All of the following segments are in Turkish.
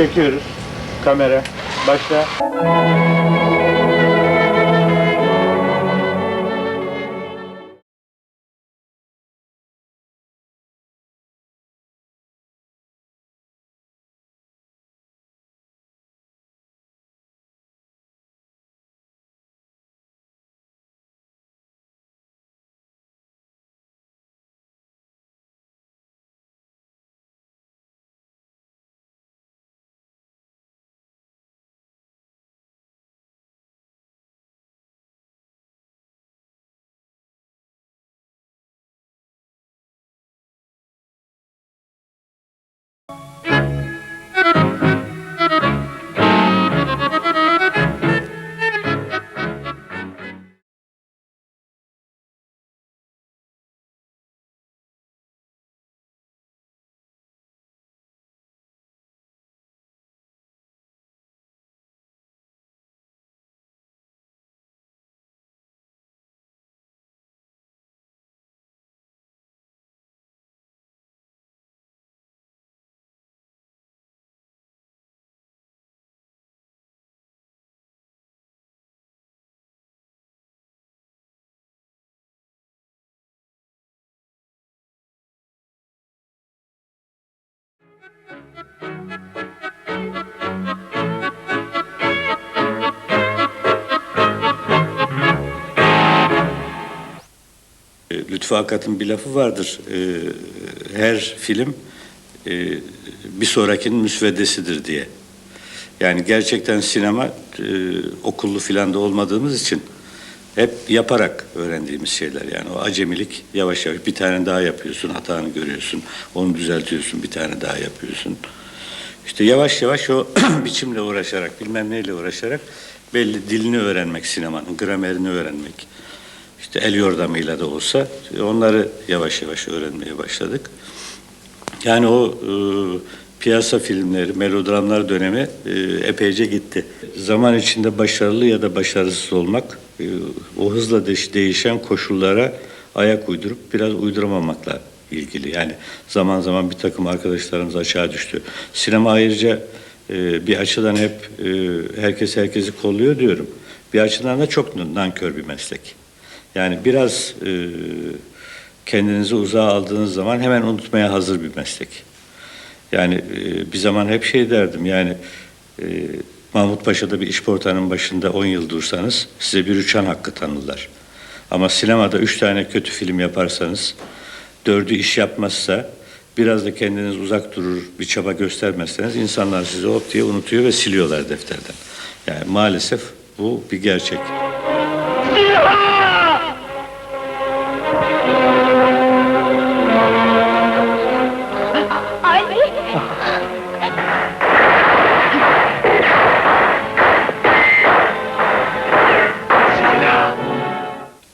Çekiyoruz. Kamera. Başla. Lütfü Akat'ın bir lafı vardır. E, Her film e, bir sonrakinin müsveddesidir diye. Yani gerçekten sinema e, okullu filan da olmadığımız için hep yaparak öğrendiğimiz şeyler. Yani o acemilik yavaş yavaş bir tane daha yapıyorsun, hatanı görüyorsun, onu düzeltiyorsun, bir tane daha yapıyorsun. İşte yavaş yavaş o biçimle uğraşarak, bilmem neyle uğraşarak belli dilini öğrenmek sinemanın, gramerini öğrenmek. İşte el yordamıyla da olsa onları yavaş yavaş öğrenmeye başladık. Yani o e, piyasa filmleri, melodramlar dönemi e, epeyce gitti. Zaman içinde başarılı ya da başarısız olmak, e, o hızla değiş- değişen koşullara ayak uydurup biraz uyduramamakla ilgili. Yani zaman zaman bir takım arkadaşlarımız açığa düştü. Sinema ayrıca e, bir açıdan hep herkes herkesi kolluyor diyorum. Bir açıdan da çok nankör bir meslek. Yani biraz kendinizi uzağa aldığınız zaman hemen unutmaya hazır bir meslek. Yani e, bir zaman hep şey derdim yani e, Mahmut Paşa'da bir işportanın başında 10 yıl dursanız size bir uçan hakkı tanırlar. Ama sinemada üç tane kötü film yaparsanız dördü iş yapmazsa biraz da kendiniz uzak durur bir çaba göstermezseniz insanlar sizi hop diye unutuyor ve siliyorlar defterden. Yani maalesef bu bir gerçek.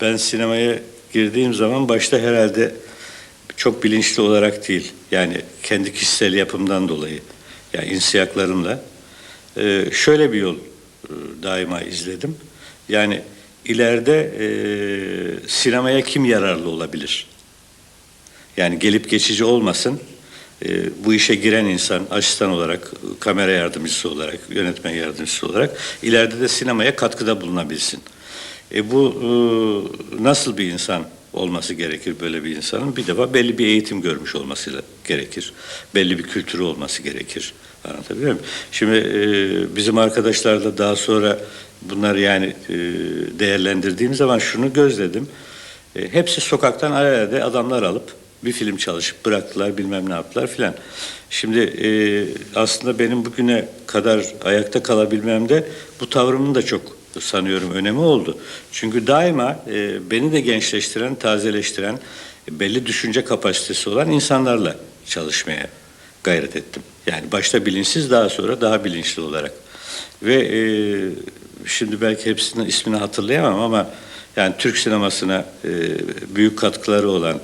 Ben sinemaya girdiğim zaman başta herhalde çok bilinçli olarak değil. Yani kendi kişisel yapımdan dolayı. Yani insiyaklarımla. e, şöyle bir yol e, daima izledim. Yani ileride e, sinemaya kim yararlı olabilir? Yani gelip geçici olmasın. e, bu işe giren insan asistan olarak, kamera yardımcısı olarak, yönetmen yardımcısı olarak ileride de sinemaya katkıda bulunabilsin. E bu e, nasıl bir insan olması gerekir böyle bir insanın? Bir defa belli bir eğitim görmüş olması gerekir. Belli bir kültürü olması gerekir. Anlatabiliyor muyum? Şimdi e, bizim arkadaşlar da daha sonra bunları yani e, değerlendirdiğim zaman şunu gözledim. E, hepsi sokaktan alelade adamlar alıp bir film çalışıp bıraktılar bilmem ne yaptılar filan. Şimdi e, aslında benim bugüne kadar ayakta kalabilmemde bu tavrımın da çok sanıyorum önemi oldu. Çünkü daima e, beni de gençleştiren, tazeleştiren, e, belli düşünce kapasitesi olan insanlarla çalışmaya gayret ettim. Yani başta bilinçsiz daha sonra daha bilinçli olarak. Ve e, şimdi belki hepsinin ismini hatırlayamam ama yani Türk sinemasına e, büyük katkıları olan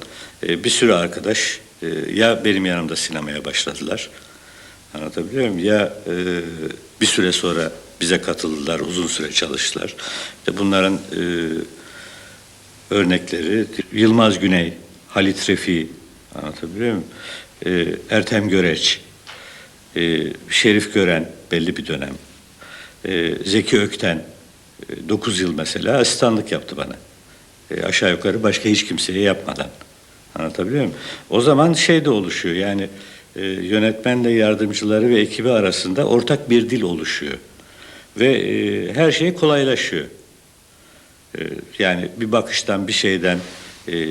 e, bir sürü arkadaş e, ya benim yanımda sinemaya başladılar. Anlatabiliyor muyum? Ya e, bir süre sonra bize katıldılar, uzun süre çalıştılar. İşte bunların e, örnekleri Yılmaz Güney, Halit Refi, anlatabiliyor muyum? E, Ertem Göreç, e, Şerif Gören belli bir dönem, e, Zeki Ökten 9 yıl mesela asistanlık yaptı bana. E, aşağı yukarı başka hiç kimseye yapmadan. Anlatabiliyor muyum? O zaman şey de oluşuyor yani e, yönetmenle yardımcıları ve ekibi arasında ortak bir dil oluşuyor. Ve e, her şey kolaylaşıyor. E, yani bir bakıştan bir şeyden e,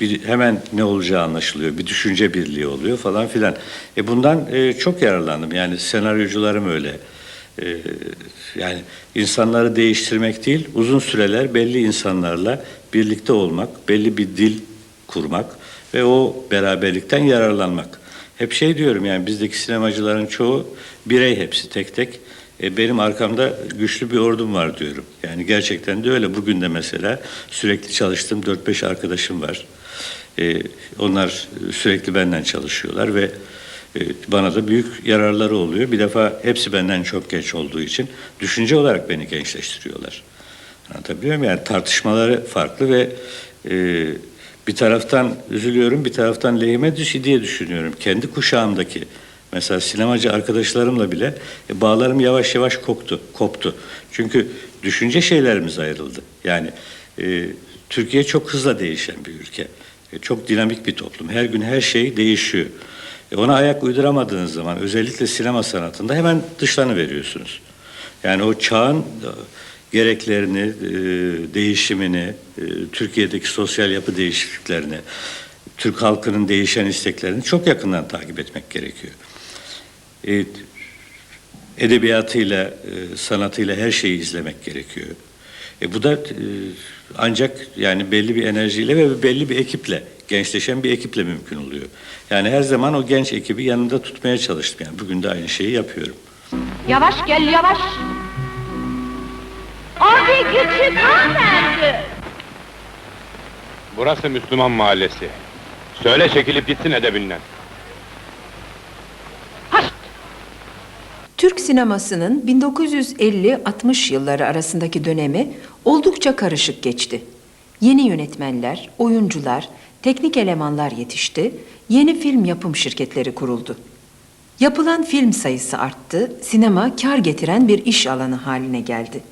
bir hemen ne olacağı anlaşılıyor. Bir düşünce birliği oluyor falan filan. E bundan e, çok yararlandım. Yani senaryocularım öyle. E, yani insanları değiştirmek değil, uzun süreler belli insanlarla birlikte olmak, belli bir dil kurmak ve o beraberlikten yararlanmak. Hep şey diyorum yani bizdeki sinemacıların çoğu birey hepsi tek tek. E, benim arkamda güçlü bir ordum var diyorum. Yani gerçekten de öyle. Bugün de mesela sürekli çalıştığım 4-5 arkadaşım var. E, onlar sürekli benden çalışıyorlar ve e, bana da büyük yararları oluyor. Bir defa hepsi benden çok genç olduğu için düşünce olarak beni gençleştiriyorlar. Anlatabiliyor muyum? Yani tartışmaları farklı ve e, bir taraftan üzülüyorum, bir taraftan lehime düşü diye düşünüyorum. Kendi kuşağımdaki mesela sinemacı arkadaşlarımla bile e, bağlarım yavaş yavaş koktu, koptu. Çünkü düşünce şeylerimiz ayrıldı. Yani e, Türkiye çok hızla değişen bir ülke. E, çok dinamik bir toplum. Her gün her şey değişiyor. E, ona ayak uyduramadığınız zaman özellikle sinema sanatında hemen dışlanıveriyorsunuz. Yani o çağın e, gereklerini, e, değişimini, e, Türkiye'deki sosyal yapı değişikliklerini, Türk halkının değişen isteklerini çok yakından takip etmek gerekiyor. E, edebiyatıyla, e, sanatıyla her şeyi izlemek gerekiyor. E, bu da e, ancak yani belli bir enerjiyle ve belli bir ekiple, gençleşen bir ekiple mümkün oluyor. Yani her zaman o genç ekibi yanında tutmaya çalıştım. Yani bugün de aynı şeyi yapıyorum. Yavaş gel yavaş. Abi küçük hanımefendi. Burası Müslüman mahallesi. Söyle çekilip gitsin edebinden. Türk sinemasının 1950-60 yılları arasındaki dönemi oldukça karışık geçti. Yeni yönetmenler, oyuncular, teknik elemanlar yetişti, yeni film yapım şirketleri kuruldu. Yapılan film sayısı arttı, sinema kar getiren bir iş alanı haline geldi.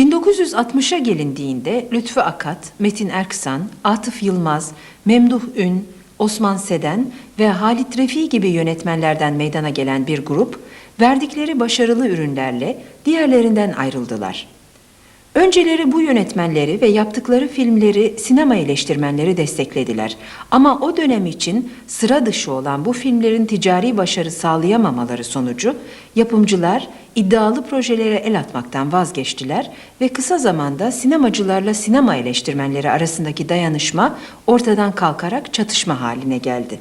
1960'a gelindiğinde Lütfü Akat, Metin Erksan, Atıf Yılmaz, Memduh Ün, Osman Seden ve Halit Refi gibi yönetmenlerden meydana gelen bir grup, verdikleri başarılı ürünlerle diğerlerinden ayrıldılar. Önceleri bu yönetmenleri ve yaptıkları filmleri sinema eleştirmenleri desteklediler. Ama o dönem için sıra dışı olan bu filmlerin ticari başarı sağlayamamaları sonucu yapımcılar iddialı projelere el atmaktan vazgeçtiler ve kısa zamanda sinemacılarla sinema eleştirmenleri arasındaki dayanışma ortadan kalkarak çatışma haline geldi.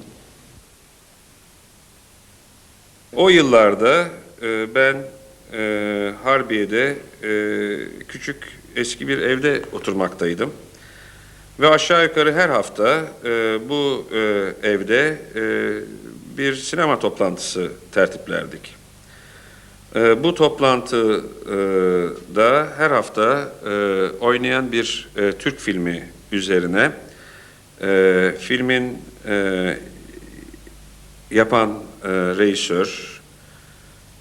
O yıllarda e, ben e, Harbiye'de e, küçük eski bir evde oturmaktaydım. Ve aşağı yukarı her hafta e, bu e, evde e, bir sinema toplantısı tertiplerdik. E, bu toplantıda her hafta e, oynayan bir e, Türk filmi üzerine e, filmin e, yapan e, rejisör,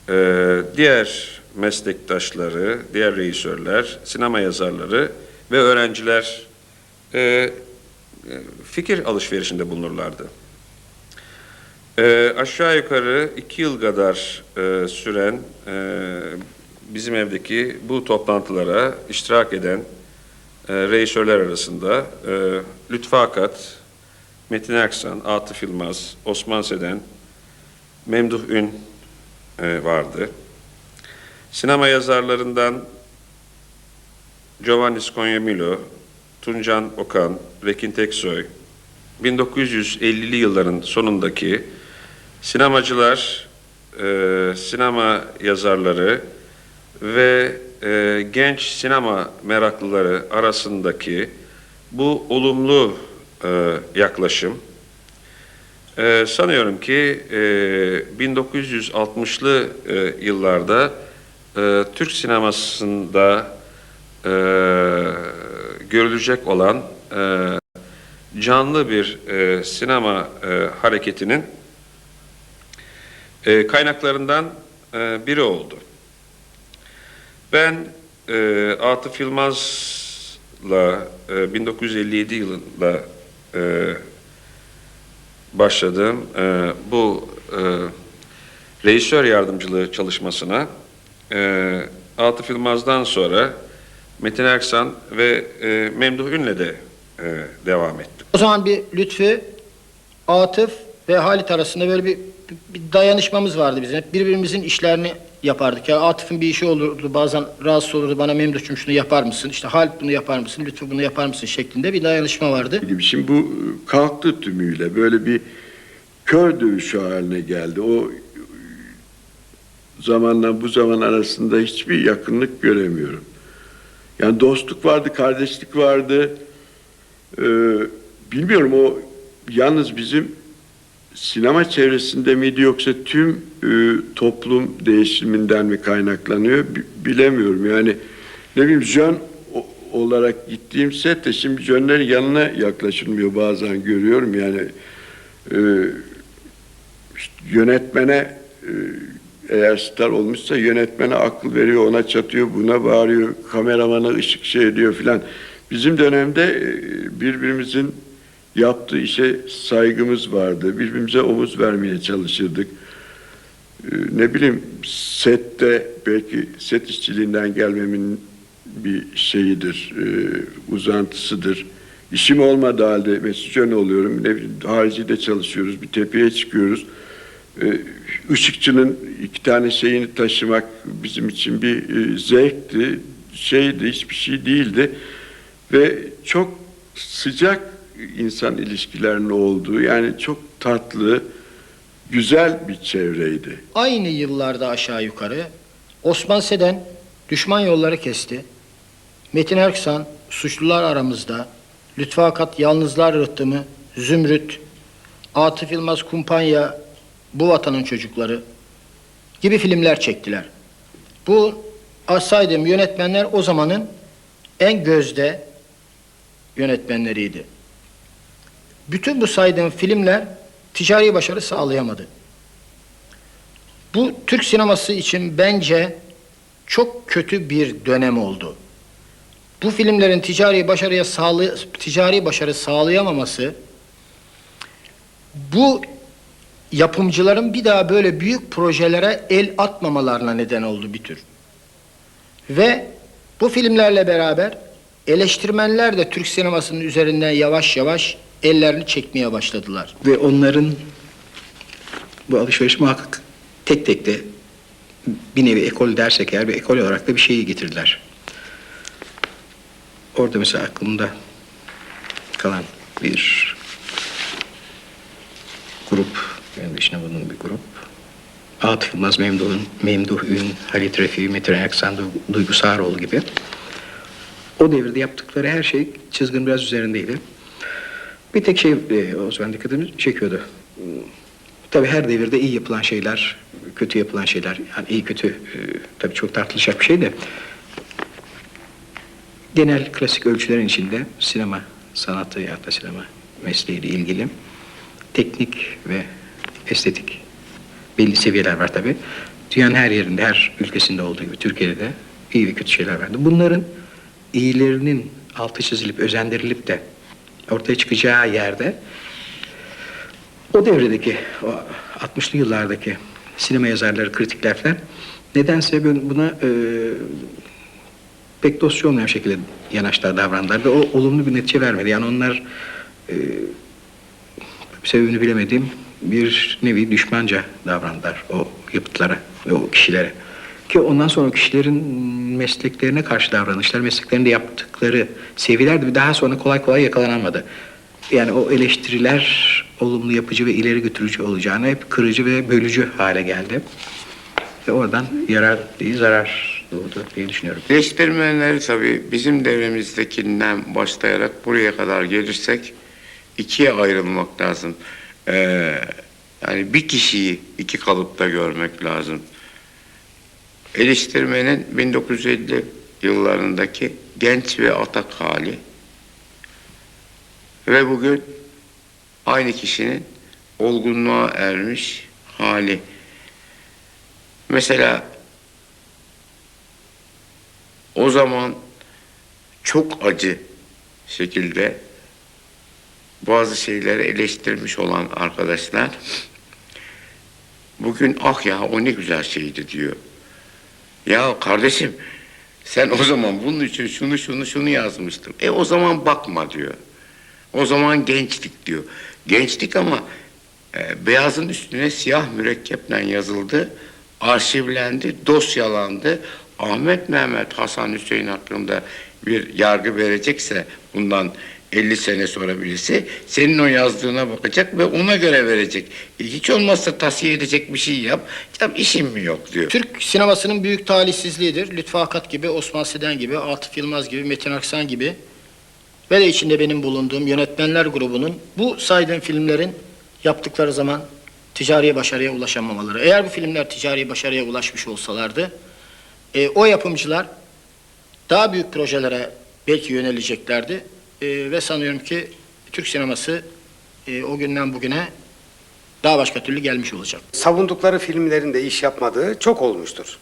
e, diğer meslektaşları, diğer rejisörler, sinema yazarları ve öğrenciler e, e, fikir alışverişinde bulunurlardı. E, aşağı yukarı iki yıl kadar e, süren e, bizim evdeki bu toplantılara iştirak eden e, rejisörler arasında e, Lütfü Akat, Metin Erksan, Atıf Yılmaz, Osman Seden, Memduh Ün vardı. Sinema yazarlarından Giovanni Scognamillo, Tuncan Okan, Rekin Teksoy, 1950'li yılların sonundaki sinemacılar, e, sinema yazarları ve e, genç sinema meraklıları arasındaki bu olumlu e, yaklaşım e, sanıyorum ki e, 1960'lı e, yıllarda e, Türk sinemasında e, görülecek olan e, canlı bir e, sinema e, hareketinin e, kaynaklarından e, biri oldu. Ben e, Atıf Yılmaz'la e, 1957 yılında e, başladığım e, bu e, rejisör yardımcılığı çalışmasına e, Atıf Yılmaz'dan sonra Metin Erksan ve e, Memduh Ün'le de e, devam ettim. O zaman bir Lütfü, Atıf ve Halit arasında böyle bir, bir dayanışmamız vardı bizim. Hep birbirimizin işlerini yapardık. Ya Atıf'ın bir işi olurdu, bazen rahatsız olurdu. Bana Memduh'cum şunu yapar mısın? İşte Halit bunu yapar mısın? Lütfü bunu yapar mısın? şeklinde bir dayanışma vardı. Şimdi bu kalktı tümüyle böyle bir kör dövüşü haline geldi. O zamanla bu zaman arasında hiçbir yakınlık göremiyorum. Yani dostluk vardı, kardeşlik vardı. Ee, bilmiyorum o yalnız bizim sinema çevresinde miydi yoksa tüm e, toplum değişiminden mi kaynaklanıyor bi- bilemiyorum. Yani ne bileyim jön olarak gittiğim sette şimdi jönlerin yanına yaklaşılmıyor bazen görüyorum yani e, işte yönetmene e, eğer star olmuşsa yönetmene akıl veriyor ona çatıyor buna bağırıyor kameramana ışık şey ediyor filan. Bizim dönemde e, birbirimizin yaptığı işe saygımız vardı. Birbirimize omuz vermeye çalışırdık. Ee, ne bileyim sette belki set işçiliğinden gelmemin bir şeyidir, e, uzantısıdır. İşim olmadığı halde mesajön oluyorum. Ne bileyim haricide çalışıyoruz, bir tepeye çıkıyoruz. Ee, ışıkçının iki tane şeyini taşımak bizim için bir e, zevkti, şeydi, hiçbir şey değildi. Ve çok sıcak insan ilişkilerinin olduğu, yani çok tatlı, güzel bir çevreydi. Aynı yıllarda aşağı yukarı Osman Seden düşman yolları kesti. Metin Erksan suçlular aramızda. Lütfü Akat yalnızlar rıhtımı, Zümrüt, Atıf Yılmaz Kumpanya, Bu Vatanın Çocukları gibi filmler çektiler. Bu saydığım yönetmenler o zamanın en gözde yönetmenleriydi. Bütün bu saydığım filmler ticari başarı sağlayamadı. Bu Türk sineması için bence çok kötü bir dönem oldu. Bu filmlerin ticari başarıya sağlı ticari başarı sağlayamaması bu yapımcıların bir daha böyle büyük projelere el atmamalarına neden oldu bir tür. Ve bu filmlerle beraber eleştirmenler de Türk sinemasının üzerinden yavaş yavaş ellerini çekmeye başladılar. Ve onların bu alışveriş muhakkak tek tek de bir nevi ekol dersek eğer bir ekol olarak da bir şeyi getirdiler. Orada mesela aklımda kalan bir grup, benim dışında bunun bir grup. Atıf Yılmaz, Memduh, Memduh Ün, Halit Refi, Metin Du- Duygu Sağaroğlu gibi. O devirde yaptıkları her şey çizgin biraz üzerindeydi. Bir tek şey e, o zaman dikkatimi çekiyordu. Tabii her devirde iyi yapılan şeyler, kötü yapılan şeyler, yani iyi kötü e, tabii çok tartışılacak bir şey de genel klasik ölçülerin içinde sinema sanatı ya da sinema mesleğiyle ilgili teknik ve estetik belli seviyeler var tabii. Dünyanın her yerinde, her ülkesinde olduğu gibi Türkiye'de de iyi ve kötü şeyler vardı. Bunların iyilerinin altı çizilip özendirilip de ortaya çıkacağı yerde o devredeki, o 60'lı yıllardaki sinema yazarları, kritikler falan nedense buna e, pek dosya olmayan şekilde yanaştılar, davrandılar ve o olumlu bir netice vermedi. Yani onlar e, sebebini bilemediğim bir nevi düşmanca davrandılar o yapıtlara ve o kişilere. Ki ondan sonra kişilerin mesleklerine karşı davranışlar, mesleklerinde yaptıkları seviyeler de daha sonra kolay kolay yakalanamadı. Yani o eleştiriler olumlu yapıcı ve ileri götürücü olacağına hep kırıcı ve bölücü hale geldi. Ve oradan yarar değil zarar doğdu diye düşünüyorum. Eleştirmenleri tabii bizim devremizdekinden başlayarak buraya kadar gelirsek ikiye ayrılmak lazım. Ee, yani bir kişiyi iki kalıpta görmek lazım. Eleştirmenin 1950 yıllarındaki genç ve atak hali ve bugün aynı kişinin olgunluğa ermiş hali. Mesela o zaman çok acı şekilde bazı şeyleri eleştirmiş olan arkadaşlar bugün ah ya o ne güzel şeydi diyor. Ya kardeşim sen o zaman bunun için şunu şunu şunu yazmıştın. E o zaman bakma diyor. O zaman gençlik diyor. Gençlik ama e, beyazın üstüne siyah mürekkeple yazıldı. Arşivlendi, dosyalandı. Ahmet Mehmet Hasan Hüseyin hakkında bir yargı verecekse bundan 50 sene sonra birisi senin o yazdığına bakacak ve ona göre verecek. Hiç olmazsa tavsiye edecek bir şey yap. Ya işim mi yok diyor. Türk sinemasının büyük talihsizliğidir. Lütfü Akat gibi, Osman Seden gibi, Atıf Yılmaz gibi, Metin Aksan gibi ve de içinde benim bulunduğum yönetmenler grubunun bu saydığım filmlerin yaptıkları zaman ticari başarıya ulaşamamaları. Eğer bu filmler ticari başarıya ulaşmış olsalardı, e, o yapımcılar daha büyük projelere belki yöneleceklerdi. E, ve sanıyorum ki Türk sineması e, o günden bugüne daha başka türlü gelmiş olacak. savundukları filmlerinde iş yapmadığı çok olmuştur.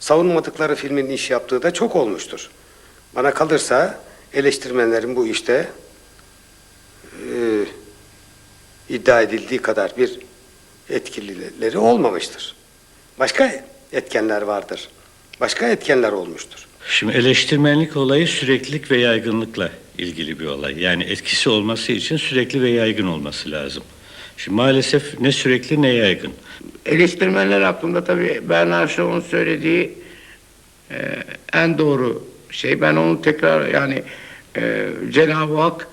Savunmadıkları filmin iş yaptığı da çok olmuştur. Bana kalırsa eleştirmenlerin bu işte e, iddia edildiği kadar bir etkilileri olmamıştır. Başka etkenler vardır. Başka etkenler olmuştur. Şimdi eleştirmenlik olayı süreklilik ve yaygınlıkla ilgili bir olay. Yani etkisi olması için sürekli ve yaygın olması lazım. Şimdi maalesef ne sürekli ne yaygın. Eleştirmenler hakkında tabii Bernard Shaw'un söylediği e, en doğru şey. Ben onu tekrar yani e, Cenab-ı Hak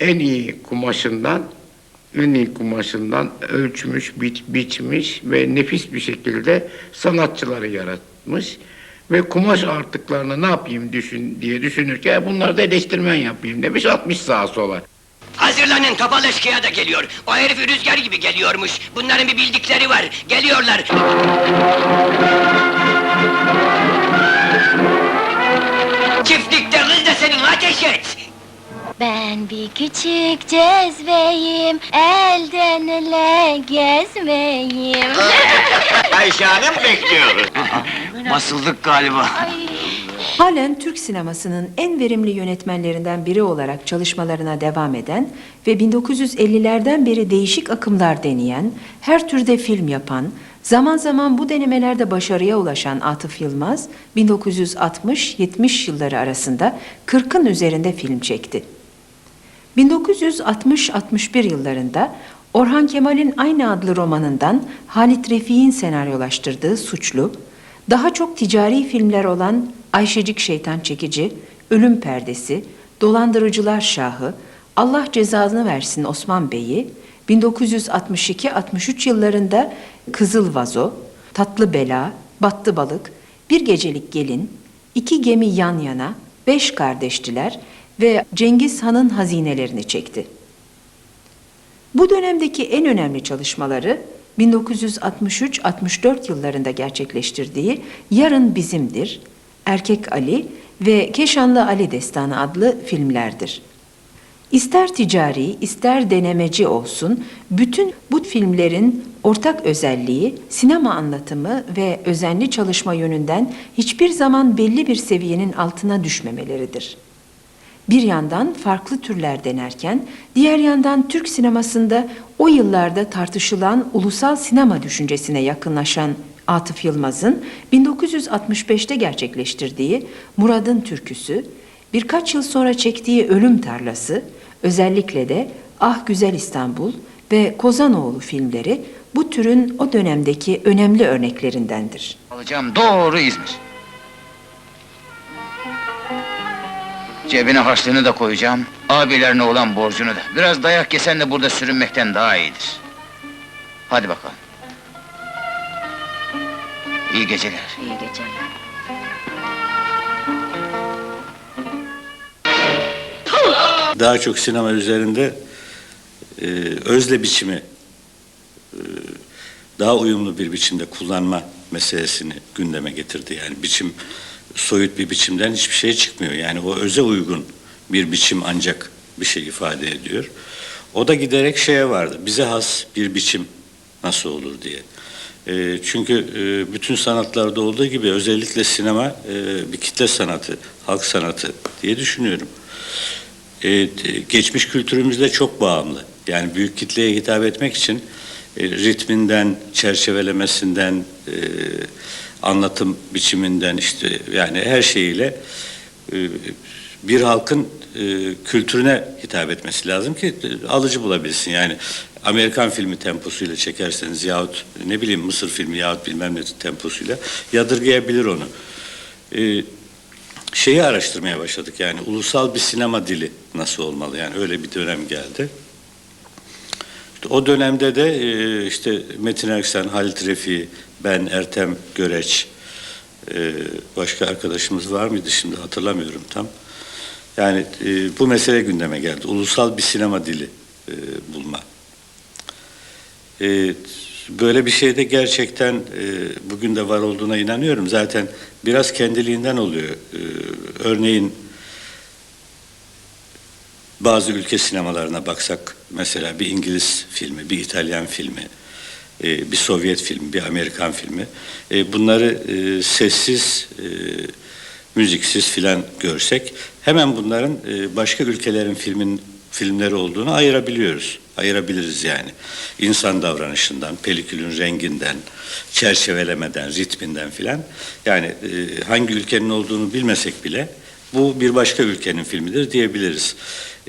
en iyi kumaşından en iyi kumaşından ölçmüş, biç, biçmiş ve nefis bir şekilde sanatçıları yaratmış. Ve kumaş artıklarını ne yapayım düşün diye düşünürken "E, bunları da eleştirmen yapayım demiş atmış sağa sola. Hazırlanın topal eşkıya da geliyor. O herif rüzgar gibi geliyormuş. Bunların bir bildikleri var. Geliyorlar. Çiftlikte kız da senin ateş et. Ben bir küçük cezveyim, elden ele gezmeyim. Ayşe Hanım bekliyoruz. Basıldık galiba. Halen Türk sinemasının en verimli yönetmenlerinden biri olarak çalışmalarına devam eden ve 1950'lerden beri değişik akımlar deneyen, her türde film yapan, zaman zaman bu denemelerde başarıya ulaşan Atıf Yılmaz, 1960-70 yılları arasında 40'ın üzerinde film çekti. 1960-61 yıllarında Orhan Kemal'in aynı adlı romanından Halit Refik'in senaryolaştırdığı Suçlu, daha çok ticari filmler olan Ayşecik Şeytan Çekici, Ölüm Perdesi, Dolandırıcılar Şahı, Allah Cezasını Versin Osman Bey'i, 1962-63 yıllarında Kızıl Vazo, Tatlı Bela, Battı Balık, Bir Gecelik Gelin, İki Gemi Yan Yana, Beş Kardeştiler ve Cengiz Han'ın hazinelerini çekti. Bu dönemdeki en önemli çalışmaları 1963-64 yıllarında gerçekleştirdiği Yarın Bizimdir, Erkek Ali ve Keşanlı Ali Destanı adlı filmlerdir. İster ticari, ister denemeci olsun, bütün bu filmlerin ortak özelliği sinema anlatımı ve özenli çalışma yönünden hiçbir zaman belli bir seviyenin altına düşmemeleridir. Bir yandan farklı türler denerken, diğer yandan Türk sinemasında o yıllarda tartışılan ulusal sinema düşüncesine yakınlaşan Atıf Yılmaz'ın 1965'te gerçekleştirdiği Murad'ın Türküsü, birkaç yıl sonra çektiği Ölüm Tarlası, özellikle de Ah Güzel İstanbul ve Kozanoğlu filmleri bu türün o dönemdeki önemli örneklerindendir. Alacağım doğru İzmir. Cebine harçlığını da koyacağım. Abilerine olan borcunu da. Biraz dayak yesen de burada sürünmekten daha iyidir. Hadi bakalım. İyi geceler. İyi geceler. Daha çok sinema üzerinde e, özle biçimi e, daha uyumlu bir biçimde kullanma meselesini gündeme getirdi. Yani biçim soyut bir biçimden hiçbir şey çıkmıyor. Yani o öze uygun bir biçim ancak bir şey ifade ediyor. O da giderek şeye vardı. Bize has bir biçim nasıl olur diye. E, çünkü e, bütün sanatlarda olduğu gibi özellikle sinema e, bir kitle sanatı, halk sanatı diye düşünüyorum. E, e, geçmiş kültürümüzle çok bağımlı. Yani büyük kitleye hitap etmek için e, ritminden, çerçevelemesinden, e, anlatım biçiminden işte yani her şeyiyle e, bir halkın e, kültürüne hitap etmesi lazım ki e, alıcı bulabilsin. Yani Amerikan filmi temposuyla çekerseniz yahut ne bileyim Mısır filmi yahut bilmem ne temposuyla yadırgayabilir onu. Şeyi araştırmaya başladık yani ulusal bir sinema dili nasıl olmalı yani öyle bir dönem geldi. İşte o dönemde de işte Metin Erksen, Halit Refi, ben Ertem Göreç, e, başka arkadaşımız var mıydı şimdi hatırlamıyorum tam. Yani e, bu mesele gündeme geldi. Ulusal bir sinema dili e, bulma. E, böyle bir şeyde gerçekten e, bugün de var olduğuna inanıyorum. Zaten biraz kendiliğinden oluyor. Örneğin bazı ülke sinemalarına baksak mesela bir İngiliz filmi, bir İtalyan filmi, e, bir Sovyet filmi, bir Amerikan filmi. E, bunları e, sessiz, müziksiz filan görsek hemen bunların başka ülkelerin filmin filmleri olduğunu ayırabiliyoruz. Ayırabiliriz yani. İnsan davranışından, pelikülün renginden, çerçevelemeden, ritminden filan. Yani hangi ülkenin olduğunu bilmesek bile bu bir başka ülkenin filmidir diyebiliriz.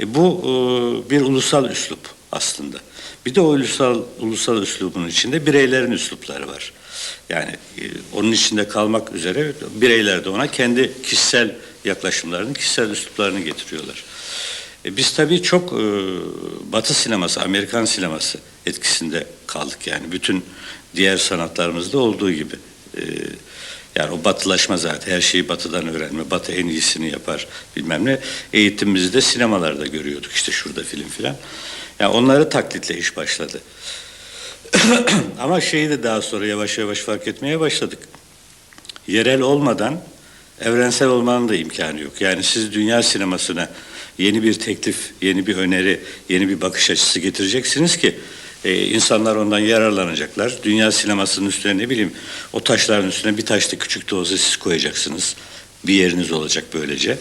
Bu bir ulusal üslup aslında. Bir de o ulusal ulusal üslubun içinde bireylerin üslupları var. Yani e, onun içinde kalmak üzere bireyler de ona kendi kişisel yaklaşımlarını, kişisel üsluplarını getiriyorlar. E, biz tabii çok e, Batı sineması, Amerikan sineması etkisinde kaldık yani bütün diğer sanatlarımızda olduğu gibi. E, yani o batılaşma zaten her şeyi batıdan öğrenme, batı en iyisini yapar bilmem ne. Eğitimimizi de sinemalarda görüyorduk işte şurada film filan. Yani onları taklitle iş başladı. Ama şeyi de daha sonra yavaş yavaş fark etmeye başladık. Yerel olmadan evrensel olmanın da imkanı yok. Yani siz dünya sinemasına yeni bir teklif, yeni bir öneri, yeni bir bakış açısı getireceksiniz ki e, insanlar ondan yararlanacaklar. Dünya sinemasının üstüne ne bileyim o taşların üstüne bir taş da küçük de olsa siz koyacaksınız. Bir yeriniz olacak böylece.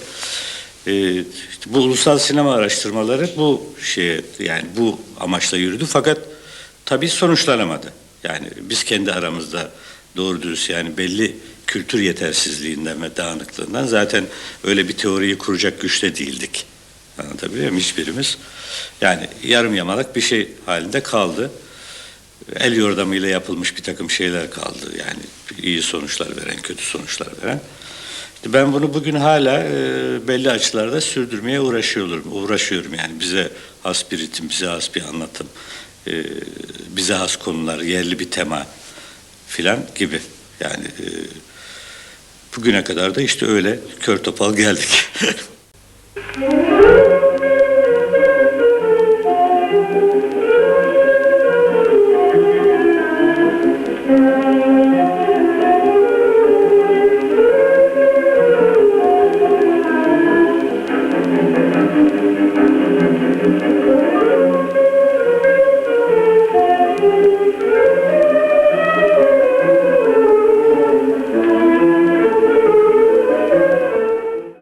E, bu ulusal sinema araştırmaları bu şeye yani bu amaçla yürüdü fakat tabii sonuçlanamadı. Yani biz kendi aramızda doğru dürüst yani belli kültür yetersizliğinden ve dağınıklığından zaten öyle bir teoriyi kuracak güçte değildik. Anlatabiliyor muyum hiçbirimiz? Yani yarım yamalak bir şey halinde kaldı. El yordamıyla yapılmış bir takım şeyler kaldı. Yani iyi sonuçlar veren, kötü sonuçlar veren. İşte ben bunu bugün hala e, belli açılarda sürdürmeye uğraşıyorum. Uğraşıyorum yani bize has bir ritim, bize has bir anlatım, e, bize has konular, yerli bir tema filan gibi. Yani e, bugüne kadar da işte öyle kör topal geldik.